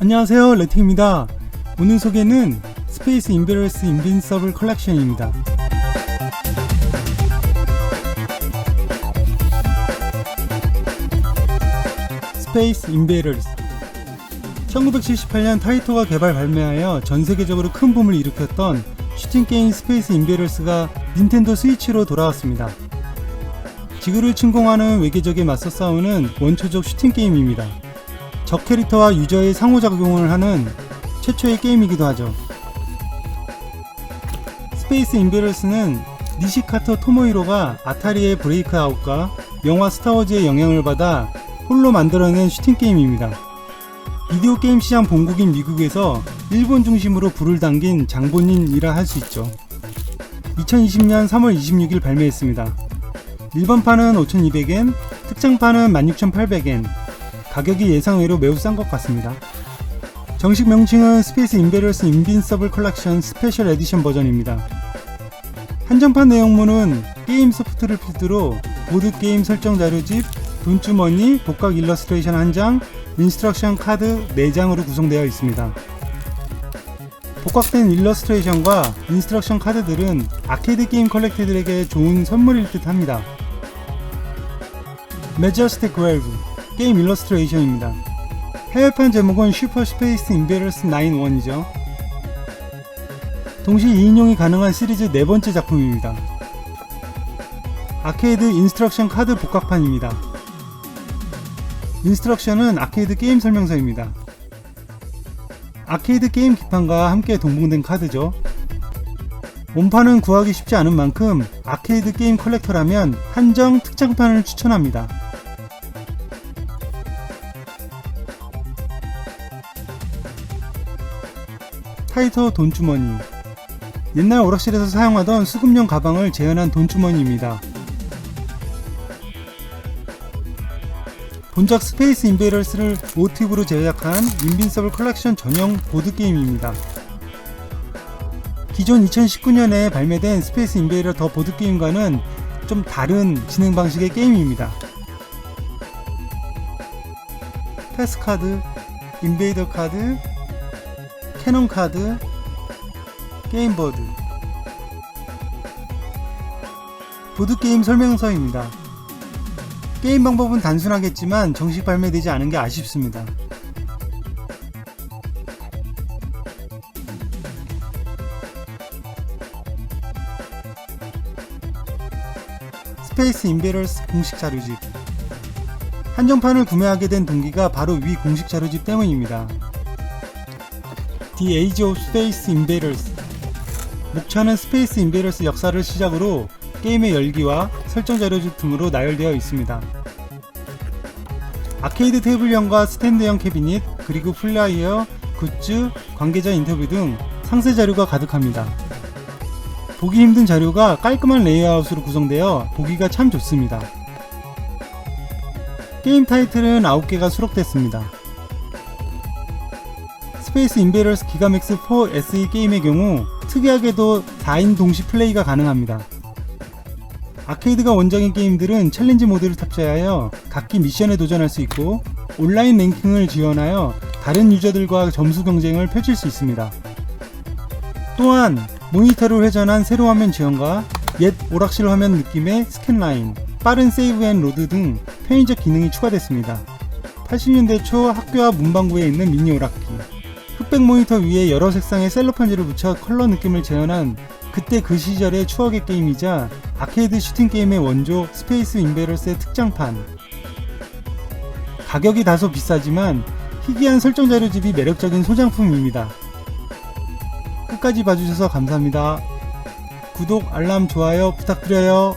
안녕하세요 레팅입니다. 오늘 소개는 스페이스 인베러스 인빈서블 컬렉션입니다. 스페이스 인베러스 1978년 타이토가 개발 발매하여 전 세계적으로 큰 붐을 일으켰던 슈팅 게임 스페이스 인베러스가 닌텐도 스위치로 돌아왔습니다. 지구를 침공하는 외계적에 맞서 싸우는 원초적 슈팅 게임입니다. 적 캐릭터와 유저의 상호작용을 하는 최초의 게임이기도 하죠. 스페이스 인베러스는 니시카토 토모히로가 아타리의 브레이크아웃과 영화 스타워즈의 영향을 받아 홀로 만들어낸 슈팅 게임입니다. 비디오 게임 시장 본국인 미국에서 일본 중심으로 불을 당긴 장본인이라 할 수 있죠. 2020년 3월 26일 발매했습니다. 일반판은 5,200엔, 특장판은 16,800엔, 가격이 예상외로 매우 싼 것 같습니다. 정식 명칭은 스페이스 인베러스 인빈서블 컬렉션 스페셜 에디션 버전입니다. 한정판 내용물은 게임 소프트를 필두로 보드 게임 설정 자료집, 돈주머니, 복각 일러스트레이션 한 장, 인스트럭션 카드 4장으로 구성되어 있습니다. 복각된 일러스트레이션과 인스트럭션 카드들은 아케이드 게임 컬렉터들에게 좋은 선물일 듯 합니다. 메저스틱 12 게임 일러스트레이션입니다. 해외판 제목은 슈퍼 스페이스 인베러스 9-1이죠. 동시 2인용이 가능한 시리즈 네 번째 작품입니다. 아케이드 인스트럭션 카드 복각판입니다. 인스트럭션은 아케이드 게임 설명서입니다. 아케이드 게임 기판과 함께 동봉된 카드죠. 원판은 구하기 쉽지 않은 만큼 아케이드 게임 컬렉터라면 한정 특장판을 추천합니다. 타이터 돈주머니 옛날 오락실에서 사용하던 수급용 가방을 재현한 돈주머니입니다. 본작 스페이스 인베러스를 모티브로 제작한 인빈서블 컬렉션 전용 보드게임입니다. 기존 2019년에 발매된 스페이스 인베이러 더 보드게임과는 좀 다른 진행 방식의 게임입니다. 패스 카드, 인베이더 카드, 캐논 카드, 게임보드 보드게임 설명서입니다. 게임 방법은 단순하겠지만 정식 발매되지 않은 게 아쉽습니다. 스페이스 인베러스 공식 자료집 한정판을 구매하게 된 동기가 바로 위 공식 자료집 때문입니다. The Age of Space Invaders 목차는 스페이스 인베러스 역사를 시작으로 게임의 열기와 설정 자료집 등으로 나열되어 있습니다. 아케이드 테이블형과 스탠드형 캐비닛, 그리고 플라이어, 굿즈, 관계자 인터뷰 등 상세 자료가 가득합니다. 보기 힘든 자료가 깔끔한 레이아웃으로 구성되어 보기가 참 좋습니다. 게임 타이틀은 9개가 수록됐습니다. 스페이스 인베러스 기가맥스 4 SE 게임의 경우 특이하게도 4인 동시 플레이가 가능합니다. 아케이드가 원작인 게임들은 챌린지 모드를 탑재하여 각기 미션에 도전할 수 있고 온라인 랭킹을 지원하여 다른 유저들과 점수 경쟁을 펼칠 수 있습니다. 또한 모니터를 회전한 세로 화면 지원과 옛 오락실 화면 느낌의 스캔라인, 빠른 세이브 앤 로드 등 편의적 기능이 추가됐습니다. 80년대 초 학교와 문방구에 있는 미니 오락기, 흑백 모니터 위에 여러 색상의 셀로판지를 붙여 컬러 느낌을 재현한 그때 그 시절의 추억의 게임이자 아케이드 슈팅 게임의 원조 스페이스 인베러스의 특장판. 가격이 다소 비싸지만 희귀한 설정 자료집이 매력적인 소장품입니다. 끝까지 봐주셔서 감사합니다. 구독, 알람, 좋아요 부탁드려요.